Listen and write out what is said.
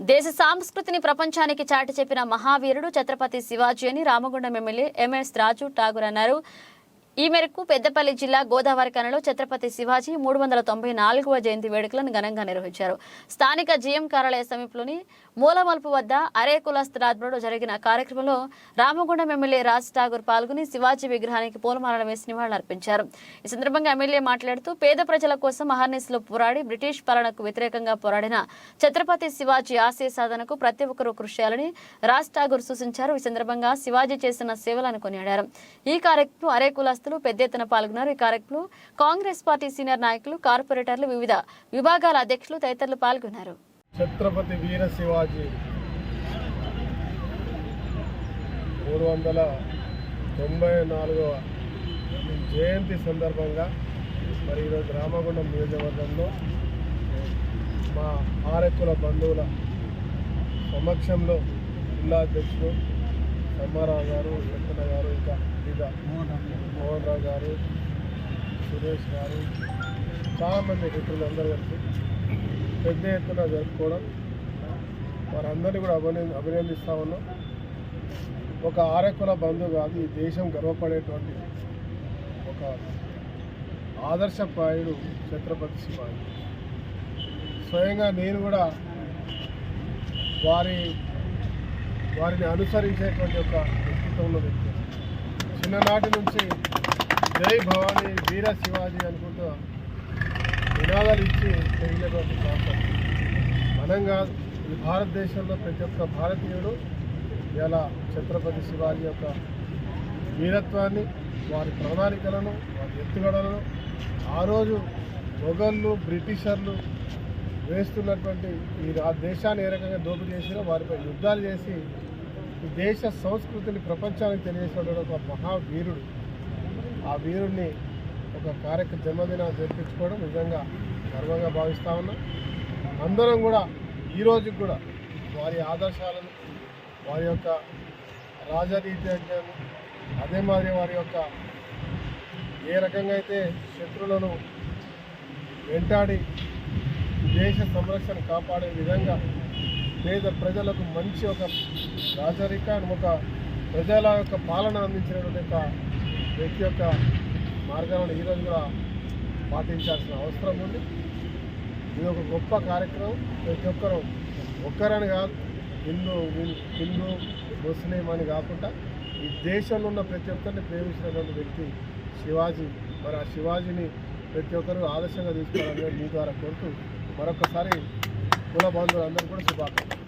దేశ సంస్కృతిని ప్రపంచానికి చాటి చెప్పిన మహావీరుడు ఛత్రపతి శివాజీ అని రామగుండం ఎమ్మెల్యే ఎంఎస్ రాజు ఠాగూర్ అన్నారు. ఈ మేరకు పెద్దపల్లి జిల్లా గోదావరి కనలో ఛత్రపతి శివాజీ మూడు వందల తొంభై నాలుగవ జయంతి వేడుకలను ఘనంగా నిర్వహించారు. స్థానిక జీఎం కార్యాలయ సమీపంలోని మూలమలుపు వద్ద అరే కులస్తురాధ్వర్యంలో జరిగిన కార్యక్రమంలో రామగుండం ఎమ్మెల్యే రాజ్ ఠాగూర్ పాల్గొని శివాజీ విగ్రహానికి పూలమాలలు వేసి నివాళులర్పించారు. ఈ సందర్భంగా ఎమ్మెల్యే మాట్లాడుతూ పేద ప్రజల కోసం అహర్నిశలు పోరాడి బ్రిటిష్ పాలనకు వ్యతిరేకంగా పోరాడిన ఛత్రపతి శివాజీ ఆశయ సాధనకు ప్రతి ఒక్కరూ కృషి చేయాలని రాజ్ ఠాగూర్ సూచించారు. ఈ సందర్భంగా శివాజీ చేసిన సేవలను కొనియాడారు. ఈ కార్యక్రమం అరే కులస్తులు పెద్ద ఎత్తున పాల్గొన్నారు. ఈ కార్యక్రమంలో కాంగ్రెస్ పార్టీ సీనియర్ నాయకులు కార్పొరేటర్లు వివిధ విభాగాల అధ్యక్షులు తదితరులు పాల్గొన్నారు. ఛత్రపతి వీర శివాజీ మూడు వందల తొంభై నాలుగవ జయంతి సందర్భంగా మరి ఈరోజు రామగుండం నియోజకవర్గంలో మా ఆరెక్కుల బంధువుల సమక్షంలో జిల్లా అధ్యక్షుడు సమ్మారావు గారు వెంకన్న గారు ఇంకా వివిధ మోహన్ రావు గారు సురేష్ గారు చాలామంది మిత్రులందరూ కలిసి పెద్ద ఎత్తున జరుపుకోవడం. వారందరినీ కూడా అభిన అభినందిస్తా ఉన్నాం. ఒక ఆరెక్కుల బంధువు కాదు ఈ దేశం గర్వపడేటువంటి ఒక ఆదర్శప్రాయుడు ఛత్రపతి శివాజీ. స్వయంగా నేను కూడా వారి వారిని అనుసరించేటువంటి ఒక వ్యక్తిత్వంలో వ్యక్తి. చిన్ననాటి నుంచి జై భవానీ వీర శివాజీ అనుకుంటూ నినాదాలు ఇచ్చి పెరిగినటువంటి ప్రాంతం. మనం కాదు ఈ భారతదేశంలో ప్రతి ఒక్క భారతీయుడు ఇలా ఛత్రపతి శివాజీ యొక్క వీరత్వాన్ని వారి ప్రణాళికలను వారి ఎత్తుగడలను ఆ రోజు మొఘళ్ళు బ్రిటిషర్లు వేస్తున్నటువంటి ఈ దేశాన్ని ఏ రకంగా దోపిడీ చేసినా వారిపై యుద్ధాలు చేసి ఈ దేశ సంస్కృతిని ప్రపంచానికి తెలియజేసినటువంటి ఒక మహావీరుడు. ఆ వీరుణ్ణి ఒక కార్యక్రమ జన్మదినం జరిపించుకోవడం నిజంగా గర్వంగా భావిస్తా ఉన్నాం. అందరం కూడా ఈ రోజుకి కూడా వారి ఆదర్శాలను వారి యొక్క రాజనీతిజ్ఞాన్ని అదే మాదిరి వారి యొక్క ఏ రకంగా అయితే శత్రువులను వెంటాడి దేశ సంరక్షణ కాపాడే విధంగా పేద ప్రజలకు మంచి ఒక రాజరిక ఒక ప్రజల యొక్క పాలన అందించినటువంటి ఒక వ్యక్తి యొక్క మార్గాలను ఈరోజు కూడా పాటించాల్సిన అవసరం ఉంది. ఇది ఒక గొప్ప కార్యక్రమం. ప్రతి ఒక్కరు ఒక్కరని కాదు హిందూ హిందూ ముస్లిం అని కాకుండా ఈ దేశంలో ఉన్న ప్రతి ఒక్కరిని ప్రేమించినటువంటి వ్యక్తి శివాజీ. మరి ఆ శివాజీని ప్రతి ఒక్కరూ ఆదర్శంగా తీసుకోవాలని మీ ద్వారా కోరుతూ మరొకసారి కుల బంధువులందరూ కూడా శుభాకాంక్షలు.